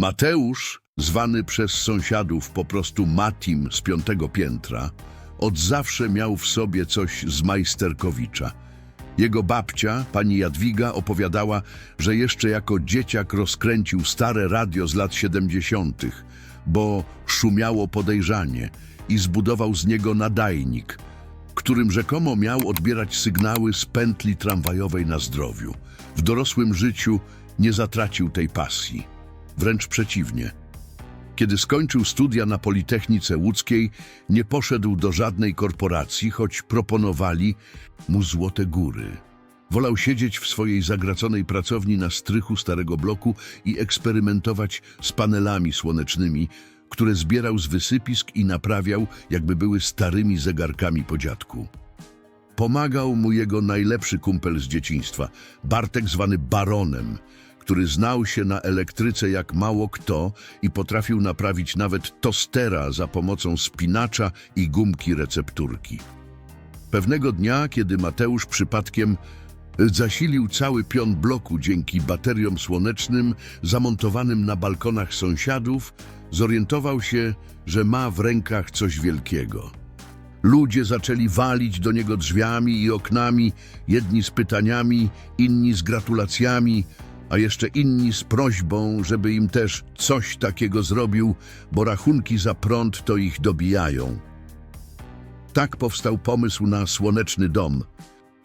Mateusz, zwany przez sąsiadów po prostu Matim z piątego piętra, od zawsze miał w sobie coś z Majsterkowicza. Jego babcia, pani Jadwiga, opowiadała, że jeszcze jako dzieciak rozkręcił stare radio z lat 70., bo szumiało podejrzanie i zbudował z niego nadajnik, którym rzekomo miał odbierać sygnały z pętli tramwajowej na zdrowiu. W dorosłym życiu nie zatracił tej pasji. Wręcz przeciwnie. Kiedy skończył studia na Politechnice Łódzkiej, nie poszedł do żadnej korporacji, choć proponowali mu złote góry. Wolał siedzieć w swojej zagraconej pracowni na strychu starego bloku i eksperymentować z panelami słonecznymi, które zbierał z wysypisk i naprawiał, jakby były starymi zegarkami po dziadku. Pomagał mu jego najlepszy kumpel z dzieciństwa, Bartek zwany Baronem, który znał się na elektryce jak mało kto i potrafił naprawić nawet tostera za pomocą spinacza i gumki recepturki. Pewnego dnia, kiedy Mateusz przypadkiem zasilił cały pion bloku dzięki bateriom słonecznym zamontowanym na balkonach sąsiadów, zorientował się, że ma w rękach coś wielkiego. Ludzie zaczęli walić do niego drzwiami i oknami, jedni z pytaniami, inni z gratulacjami, a jeszcze inni z prośbą, żeby im też coś takiego zrobił, bo rachunki za prąd to ich dobijają. Tak powstał pomysł na Słoneczny Dom.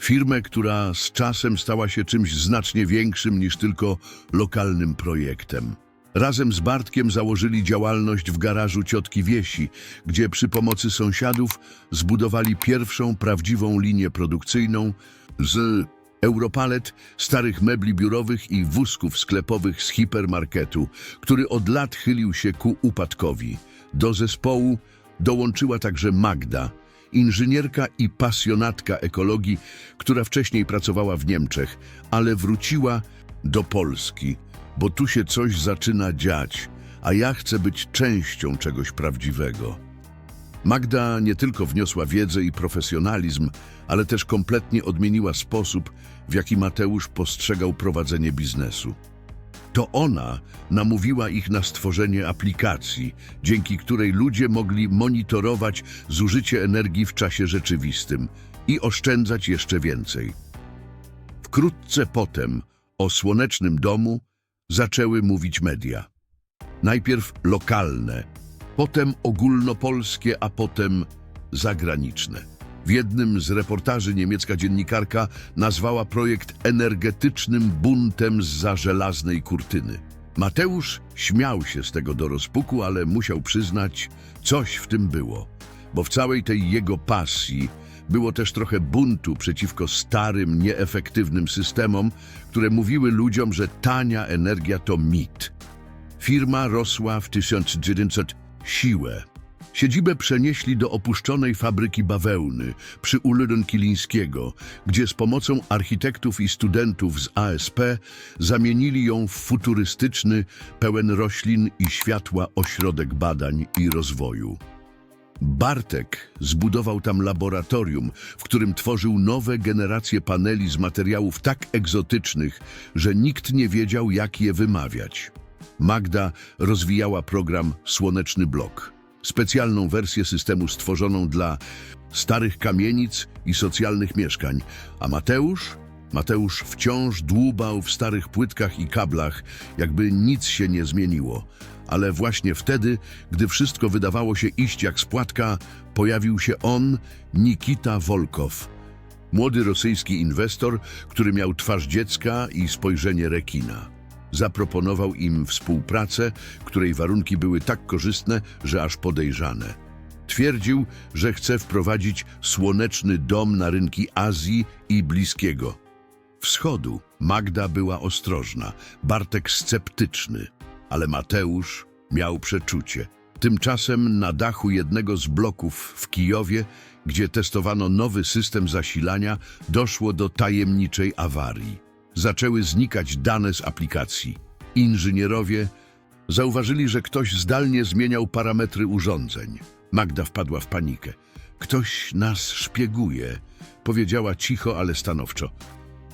Firmę, która z czasem stała się czymś znacznie większym niż tylko lokalnym projektem. Razem z Bartkiem założyli działalność w garażu ciotki Wiesi, gdzie przy pomocy sąsiadów zbudowali pierwszą prawdziwą linię produkcyjną z Europalet, starych mebli biurowych i wózków sklepowych z hipermarketu, który od lat chylił się ku upadkowi. Do zespołu dołączyła także Magda, inżynierka i pasjonatka ekologii, która wcześniej pracowała w Niemczech, ale wróciła do Polski, bo tu się coś zaczyna dziać, a ja chcę być częścią czegoś prawdziwego. Magda nie tylko wniosła wiedzę i profesjonalizm, ale też kompletnie odmieniła sposób, w jaki Mateusz postrzegał prowadzenie biznesu. To ona namówiła ich na stworzenie aplikacji, dzięki której ludzie mogli monitorować zużycie energii w czasie rzeczywistym i oszczędzać jeszcze więcej. Wkrótce potem o słonecznym domu zaczęły mówić media. Najpierw lokalne, potem ogólnopolskie, a potem zagraniczne. W jednym z reportaży niemiecka dziennikarka nazwała projekt energetycznym buntem za żelaznej kurtyny. Mateusz śmiał się z tego do rozpuku, ale musiał przyznać, coś w tym było, bo w całej tej jego pasji było też trochę buntu przeciwko starym, nieefektywnym systemom, które mówiły ludziom, że tania energia to mit. Firma rosła w 1900 siłę. Siedzibę przenieśli do opuszczonej fabryki bawełny przy ulicy Kilińskiego, gdzie z pomocą architektów i studentów z ASP zamienili ją w futurystyczny, pełen roślin i światła ośrodek badań i rozwoju. Bartek zbudował tam laboratorium, w którym tworzył nowe generacje paneli z materiałów tak egzotycznych, że nikt nie wiedział, jak je wymawiać. Magda rozwijała program Słoneczny Blok, specjalną wersję systemu stworzoną dla starych kamienic i socjalnych mieszkań, a Mateusz? Mateusz wciąż dłubał w starych płytkach i kablach, jakby nic się nie zmieniło. Ale właśnie wtedy, gdy wszystko wydawało się iść jak z płatka, pojawił się on, Nikita Wolkow. Młody rosyjski inwestor, który miał twarz dziecka i spojrzenie rekina. Zaproponował im współpracę, której warunki były tak korzystne, że aż podejrzane. Twierdził, że chce wprowadzić słoneczny dom na rynki Azji i Bliskiego. Wschodu Magda była ostrożna, Bartek sceptyczny, ale Mateusz miał przeczucie. Tymczasem na dachu jednego z bloków w Kijowie, gdzie testowano nowy system zasilania, doszło do tajemniczej awarii. Zaczęły znikać dane z aplikacji. Inżynierowie zauważyli, że ktoś zdalnie zmieniał parametry urządzeń. Magda wpadła w panikę. Ktoś nas szpieguje, powiedziała cicho, ale stanowczo.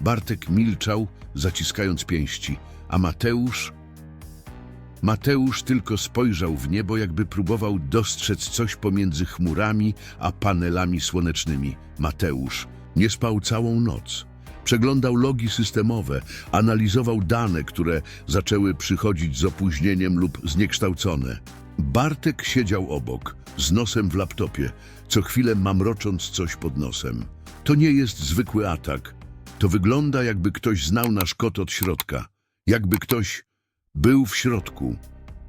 Bartek milczał, zaciskając pięści, a Mateusz Mateusz tylko spojrzał w niebo, jakby próbował dostrzec coś pomiędzy chmurami a panelami słonecznymi. Mateusz nie spał całą noc. Przeglądał logi systemowe, analizował dane, które zaczęły przychodzić z opóźnieniem lub zniekształcone. Bartek siedział obok, z nosem w laptopie, co chwilę mamrocząc coś pod nosem. To nie jest zwykły atak. To wygląda, jakby ktoś znał nasz kod od środka. Jakby ktoś był w środku.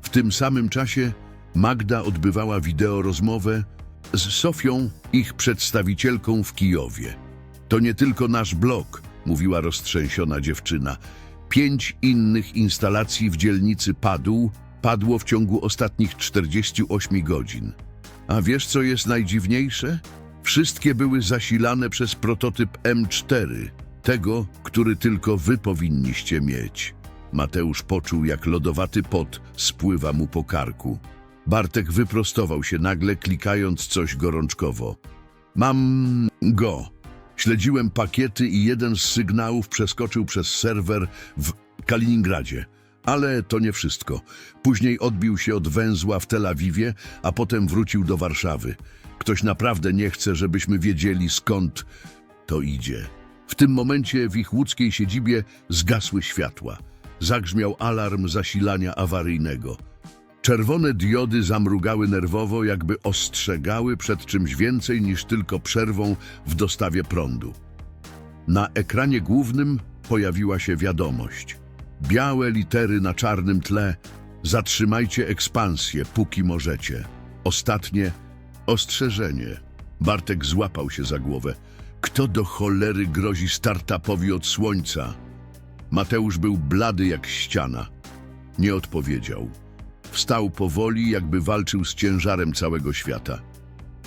W tym samym czasie Magda odbywała wideo rozmowę z Sofią, ich przedstawicielką w Kijowie. To nie tylko nasz blok, mówiła roztrzęsiona dziewczyna. Pięć innych instalacji w dzielnicy padł, padło w ciągu ostatnich 48 godzin. A wiesz, co jest najdziwniejsze? Wszystkie były zasilane przez prototyp M4, tego, który tylko wy powinniście mieć. Mateusz poczuł, jak lodowaty pot spływa mu po karku. Bartek wyprostował się nagle, klikając coś gorączkowo. Mam go. Śledziłem pakiety i jeden z sygnałów przeskoczył przez serwer w Kaliningradzie. Ale to nie wszystko. Później odbił się od węzła w Tel Awiwie, a potem wrócił do Warszawy. Ktoś naprawdę nie chce, żebyśmy wiedzieli skąd to idzie. W tym momencie w ich łódzkiej siedzibie zgasły światła. Zagrzmiał alarm zasilania awaryjnego. Czerwone diody zamrugały nerwowo, jakby ostrzegały przed czymś więcej niż tylko przerwą w dostawie prądu. Na ekranie głównym pojawiła się wiadomość. Białe litery na czarnym tle. Zatrzymajcie ekspansję, póki możecie. Ostatnie ostrzeżenie. Bartek złapał się za głowę. Kto do cholery grozi startupowi od słońca? Mateusz był blady jak ściana. Nie odpowiedział. Wstał powoli, jakby walczył z ciężarem całego świata.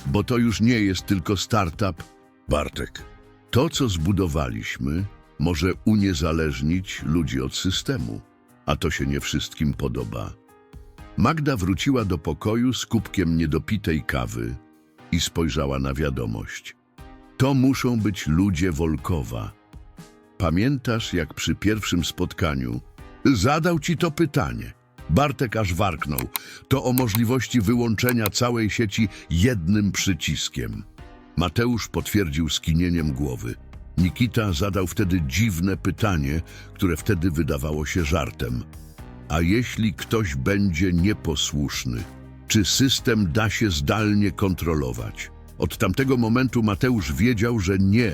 Bo to już nie jest tylko startup. Bartek, to co zbudowaliśmy może uniezależnić ludzi od systemu, a to się nie wszystkim podoba. Magda wróciła do pokoju z kubkiem niedopitej kawy i spojrzała na wiadomość. To muszą być ludzie Wolkowa. Pamiętasz, jak przy pierwszym spotkaniu zadał ci to pytanie? Bartek aż warknął. To o możliwości wyłączenia całej sieci jednym przyciskiem. Mateusz potwierdził skinieniem głowy. Nikita zadał wtedy dziwne pytanie, które wtedy wydawało się żartem. A jeśli ktoś będzie nieposłuszny, czy system da się zdalnie kontrolować? Od tamtego momentu Mateusz wiedział, że nie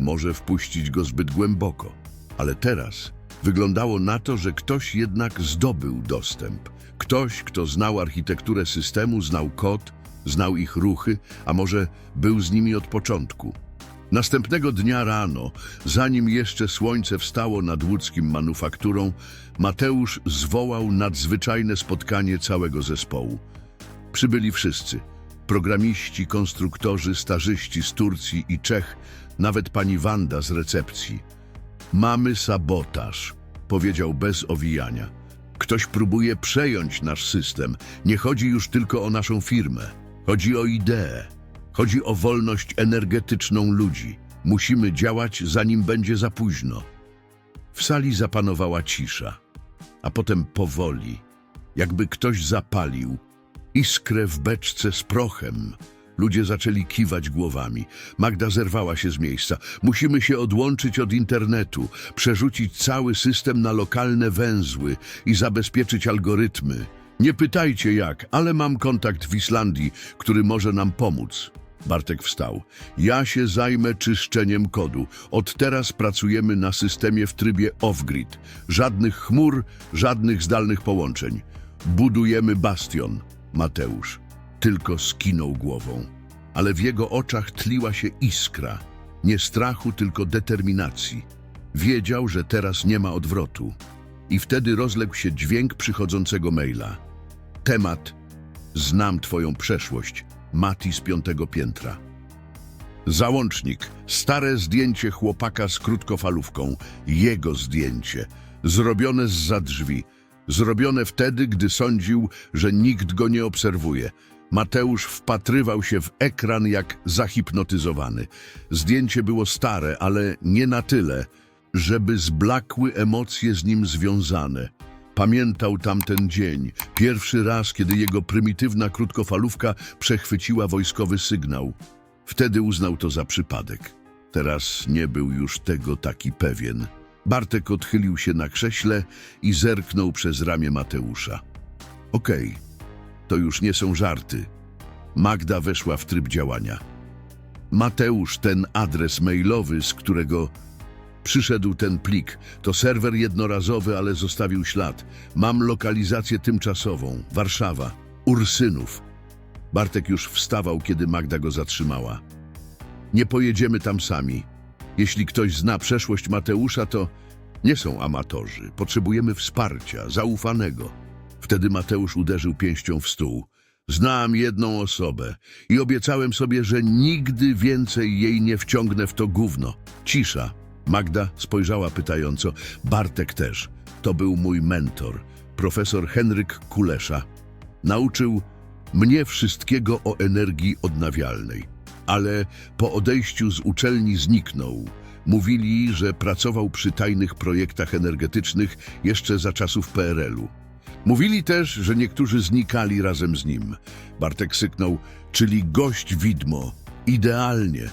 może wpuścić go zbyt głęboko. Ale teraz wyglądało na to, że ktoś jednak zdobył dostęp. Ktoś, kto znał architekturę systemu, znał kod, znał ich ruchy, a może był z nimi od początku. Następnego dnia rano, zanim jeszcze słońce wstało nad łódzkim manufakturą, Mateusz zwołał nadzwyczajne spotkanie całego zespołu. Przybyli wszyscy. Programiści, konstruktorzy, stażyści z Turcji i Czech, nawet pani Wanda z recepcji. Mamy sabotaż, powiedział bez owijania. Ktoś próbuje przejąć nasz system. Nie chodzi już tylko o naszą firmę. Chodzi o ideę. Chodzi o wolność energetyczną ludzi. Musimy działać, zanim będzie za późno. W sali zapanowała cisza, a potem powoli, jakby ktoś zapalił, iskrę w beczce z prochem. Ludzie zaczęli kiwać głowami. Magda zerwała się z miejsca. Musimy się odłączyć od internetu, przerzucić cały system na lokalne węzły i zabezpieczyć algorytmy. Nie pytajcie jak, ale mam kontakt w Islandii, który może nam pomóc. Bartek wstał. Ja się zajmę czyszczeniem kodu. Od teraz pracujemy na systemie w trybie off-grid. Żadnych chmur, żadnych zdalnych połączeń. Budujemy bastion. Mateusz tylko skinął głową. Ale w jego oczach tliła się iskra. Nie strachu, tylko determinacji. Wiedział, że teraz nie ma odwrotu. I wtedy rozległ się dźwięk przychodzącego maila. Temat Znam twoją przeszłość. Mati z piątego piętra. Załącznik. Stare zdjęcie chłopaka z krótkofalówką. Jego zdjęcie. Zrobione z drzwi. Zrobione wtedy, gdy sądził, że nikt go nie obserwuje. Mateusz wpatrywał się w ekran jak zahipnotyzowany. Zdjęcie było stare, ale nie na tyle, żeby zblakły emocje z nim związane. Pamiętał tamten dzień, pierwszy raz, kiedy jego prymitywna krótkofalówka przechwyciła wojskowy sygnał. Wtedy uznał to za przypadek. Teraz nie był już tego taki pewien. Bartek odchylił się na krześle i zerknął przez ramię Mateusza. Okej, to już nie są żarty. Magda weszła w tryb działania. Mateusz, ten adres mailowy, z którego przyszedł ten plik, to serwer jednorazowy, ale zostawił ślad. Mam lokalizację tymczasową. Warszawa. Ursynów. Bartek już wstawał, kiedy Magda go zatrzymała. Nie pojedziemy tam sami. Jeśli ktoś zna przeszłość Mateusza, to nie są amatorzy. Potrzebujemy wsparcia, zaufanego. Wtedy Mateusz uderzył pięścią w stół. Znam jedną osobę i obiecałem sobie, że nigdy więcej jej nie wciągnę w to gówno. Cisza. Magda spojrzała pytająco. Bartek też. To był mój mentor, profesor Henryk Kulesza. Nauczył mnie wszystkiego o energii odnawialnej, ale po odejściu z uczelni zniknął. Mówili, że pracował przy tajnych projektach energetycznych jeszcze za czasów PRL-u. Mówili też, że niektórzy znikali razem z nim. Bartek syknął, czyli gość widmo. Idealnie.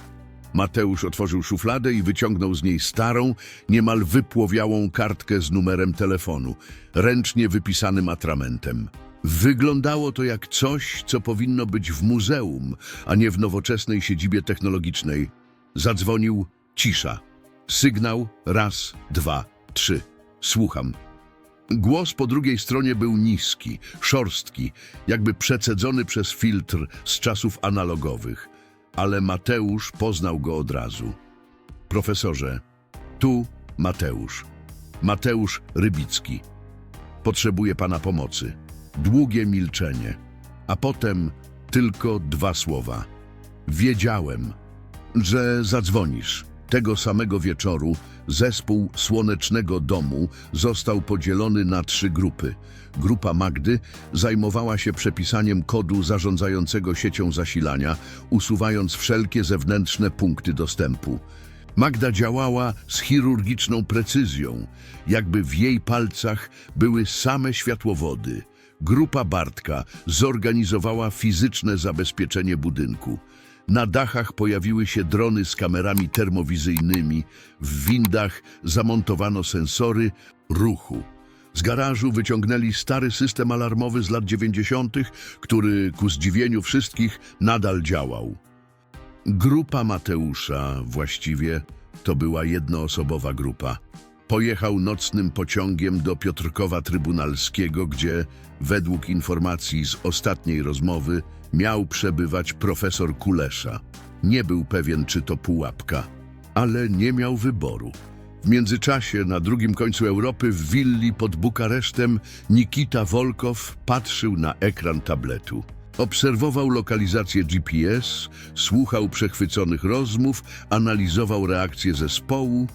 Mateusz otworzył szufladę i wyciągnął z niej starą, niemal wypłowiałą kartkę z numerem telefonu, ręcznie wypisanym atramentem. Wyglądało to jak coś, co powinno być w muzeum, a nie w nowoczesnej siedzibie technologicznej. Zadzwonił cisza. Sygnał raz, dwa, trzy. Słucham. Głos po drugiej stronie był niski, szorstki, jakby przecedzony przez filtr z czasów analogowych, ale Mateusz poznał go od razu. Profesorze, tu Mateusz. Mateusz Rybicki. Potrzebuję pana pomocy. Długie milczenie, a potem tylko dwa słowa. Wiedziałem, że zadzwonisz. Tego samego wieczoru zespół Słonecznego Domu został podzielony na trzy grupy. Grupa Magdy zajmowała się przepisaniem kodu zarządzającego siecią zasilania, usuwając wszelkie zewnętrzne punkty dostępu. Magda działała z chirurgiczną precyzją, jakby w jej palcach były same światłowody. Grupa Bartka zorganizowała fizyczne zabezpieczenie budynku. Na dachach pojawiły się drony z kamerami termowizyjnymi, w windach zamontowano sensory ruchu. Z garażu wyciągnęli stary system alarmowy z lat 90., który ku zdziwieniu wszystkich nadal działał. Grupa Mateusza właściwie to była jednoosobowa grupa. Pojechał nocnym pociągiem do Piotrkowa Trybunalskiego, gdzie, według informacji z ostatniej rozmowy, miał przebywać profesor Kulesza. Nie był pewien, czy to pułapka, ale nie miał wyboru. W międzyczasie na drugim końcu Europy w willi pod Bukaresztem Nikita Wolkow patrzył na ekran tabletu. Obserwował lokalizację GPS, słuchał przechwyconych rozmów, analizował reakcje zespołu.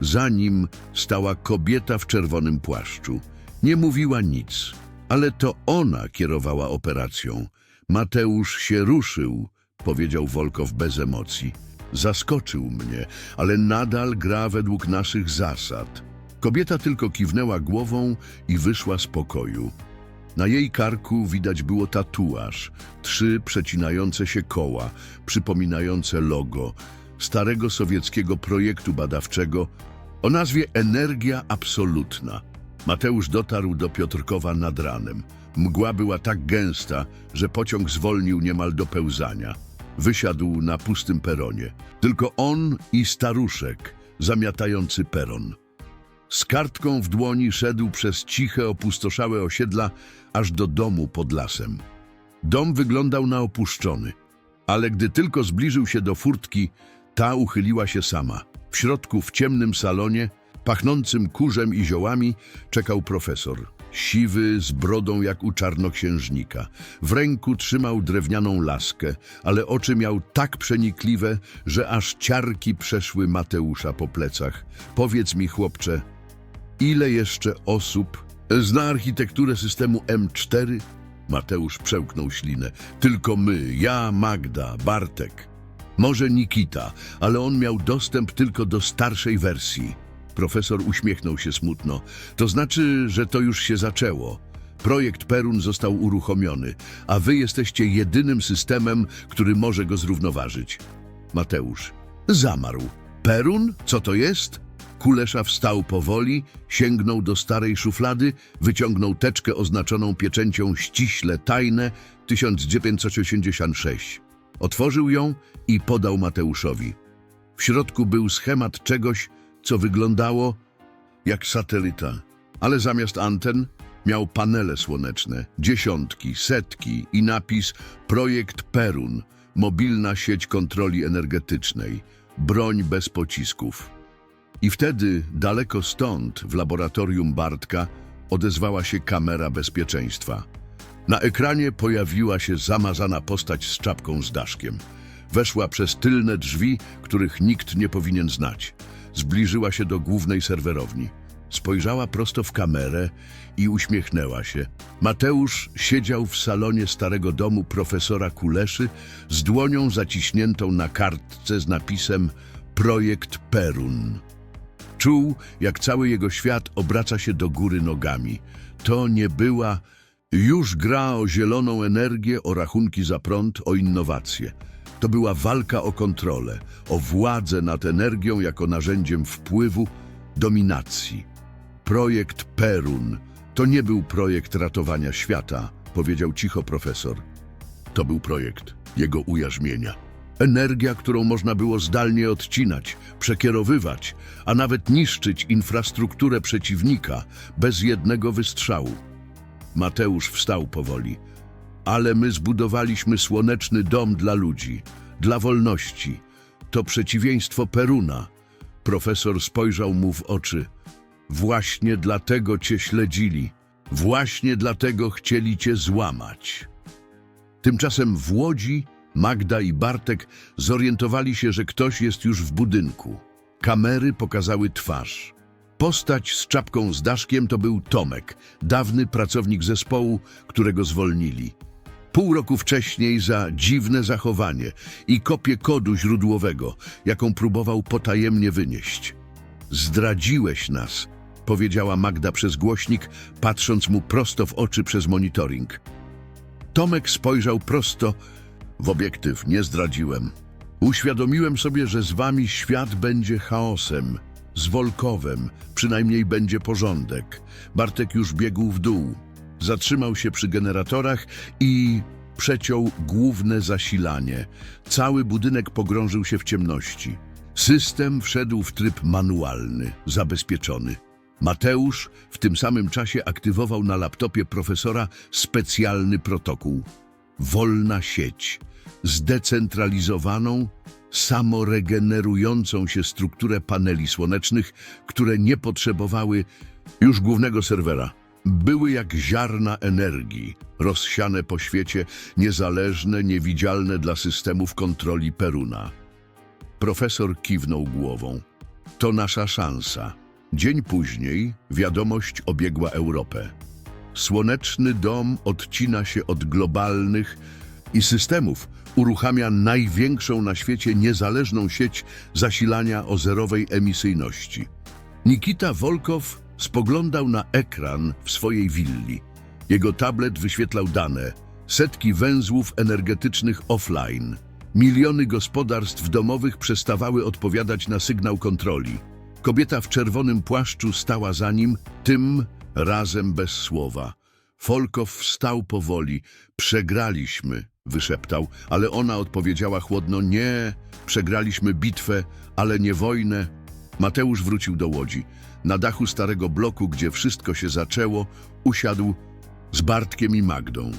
Za nim stała kobieta w czerwonym płaszczu. Nie mówiła nic, ale to ona kierowała operacją. Mateusz się ruszył, powiedział Wolkow bez emocji. Zaskoczył mnie, ale nadal gra według naszych zasad. Kobieta tylko kiwnęła głową i wyszła z pokoju. Na jej karku widać było tatuaż, trzy przecinające się koła, przypominające logo starego sowieckiego projektu badawczego o nazwie Energia Absolutna. Mateusz dotarł do Piotrkowa nad ranem. Mgła była tak gęsta, że pociąg zwolnił niemal do pełzania. Wysiadł na pustym peronie. Tylko on i staruszek, zamiatający peron. Z kartką w dłoni szedł przez ciche, opustoszałe osiedla aż do domu pod lasem. Dom wyglądał na opuszczony, ale gdy tylko zbliżył się do furtki, ta uchyliła się sama. W środku, w ciemnym salonie, pachnącym kurzem i ziołami, czekał profesor. Siwy, z brodą jak u czarnoksiężnika. W ręku trzymał drewnianą laskę, ale oczy miał tak przenikliwe, że aż ciarki przeszły Mateusza po plecach. Powiedz mi, chłopcze, ile jeszcze osób zna architekturę systemu M4? Mateusz przełknął ślinę. Tylko my, ja, Magda, Bartek. Może Nikita, ale on miał dostęp tylko do starszej wersji. Profesor uśmiechnął się smutno. To znaczy, że to już się zaczęło. Projekt Perun został uruchomiony, a wy jesteście jedynym systemem, który może go zrównoważyć. Mateusz zamarł. Perun? Co to jest? Kulesza wstał powoli, sięgnął do starej szuflady, wyciągnął teczkę oznaczoną pieczęcią ściśle tajne 1986. Otworzył ją i podał Mateuszowi. W środku był schemat czegoś, co wyglądało jak satelita, ale zamiast anten miał panele słoneczne, dziesiątki, setki i napis Projekt Perun, mobilna sieć kontroli energetycznej, broń bez pocisków. I wtedy, daleko stąd, w laboratorium Bartka, odezwała się kamera bezpieczeństwa. Na ekranie pojawiła się zamazana postać z czapką z daszkiem. Weszła przez tylne drzwi, których nikt nie powinien znać. Zbliżyła się do głównej serwerowni. Spojrzała prosto w kamerę i uśmiechnęła się. Mateusz siedział w salonie starego domu profesora Kuleszy z dłonią zaciśniętą na kartce z napisem Projekt Perun. Czuł, jak cały jego świat obraca się do góry nogami. To nie była już gra o zieloną energię, o rachunki za prąd, o innowacje. To była walka o kontrolę, o władzę nad energią jako narzędziem wpływu, dominacji. Projekt Perun to nie był projekt ratowania świata, powiedział cicho profesor. To był projekt jego ujarzmienia. Energia, którą można było zdalnie odcinać, przekierowywać, a nawet niszczyć infrastrukturę przeciwnika bez jednego wystrzału. Mateusz wstał powoli. Ale my zbudowaliśmy słoneczny dom dla ludzi, dla wolności. To przeciwieństwo Peruna. Profesor spojrzał mu w oczy. Właśnie dlatego cię śledzili. Właśnie dlatego chcieli cię złamać. Tymczasem w Łodzi Magda i Bartek zorientowali się, że ktoś jest już w budynku. Kamery pokazały twarz. Postać z czapką z daszkiem to był Tomek, dawny pracownik zespołu, którego zwolnili. Pół roku wcześniej za dziwne zachowanie i kopię kodu źródłowego, jaką próbował potajemnie wynieść. Zdradziłeś nas, powiedziała Magda przez głośnik, patrząc mu prosto w oczy przez monitoring. Tomek spojrzał prosto w obiektyw. Nie zdradziłem. Uświadomiłem sobie, że z wami świat będzie chaosem, z Wolkowem, przynajmniej będzie porządek. Bartek już biegł w dół. Zatrzymał się przy generatorach i przeciął główne zasilanie. Cały budynek pogrążył się w ciemności. System wszedł w tryb manualny, zabezpieczony. Mateusz w tym samym czasie aktywował na laptopie profesora specjalny protokół. Wolna sieć, zdecentralizowaną, samoregenerującą się strukturę paneli słonecznych, które nie potrzebowały już głównego serwera. Były jak ziarna energii, rozsiane po świecie, niezależne, niewidzialne dla systemów kontroli Peruna. Profesor kiwnął głową. To nasza szansa. Dzień później wiadomość obiegła Europę. Słoneczny dom odcina się od globalnych i systemów, uruchamia największą na świecie niezależną sieć zasilania o zerowej emisyjności. Nikita Wolkow spoglądał na ekran w swojej willi. Jego tablet wyświetlał dane, setki węzłów energetycznych offline. Miliony gospodarstw domowych przestawały odpowiadać na sygnał kontroli. Kobieta w czerwonym płaszczu stała za nim, tym razem bez słowa. Folkow wstał powoli. Przegraliśmy, wyszeptał, ale ona odpowiedziała chłodno, nie, przegraliśmy bitwę, ale nie wojnę. Mateusz wrócił do Łodzi. Na dachu starego bloku, gdzie wszystko się zaczęło, usiadł z Bartkiem i Magdą.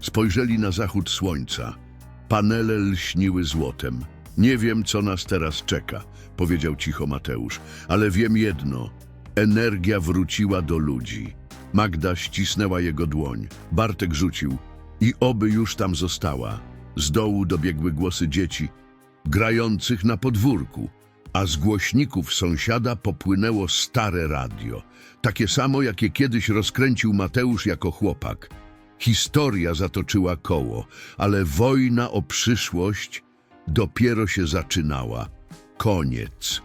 Spojrzeli na zachód słońca. Panele lśniły złotem. Nie wiem, co nas teraz czeka, powiedział cicho Mateusz, ale wiem jedno. Energia wróciła do ludzi. Magda ścisnęła jego dłoń. Bartek rzucił. I oby już tam została. Z dołu dobiegły głosy dzieci, grających na podwórku, a z głośników sąsiada popłynęło stare radio. Takie samo, jakie kiedyś rozkręcił Mateusz jako chłopak. Historia zatoczyła koło, ale wojna o przyszłość dopiero się zaczynała. Koniec.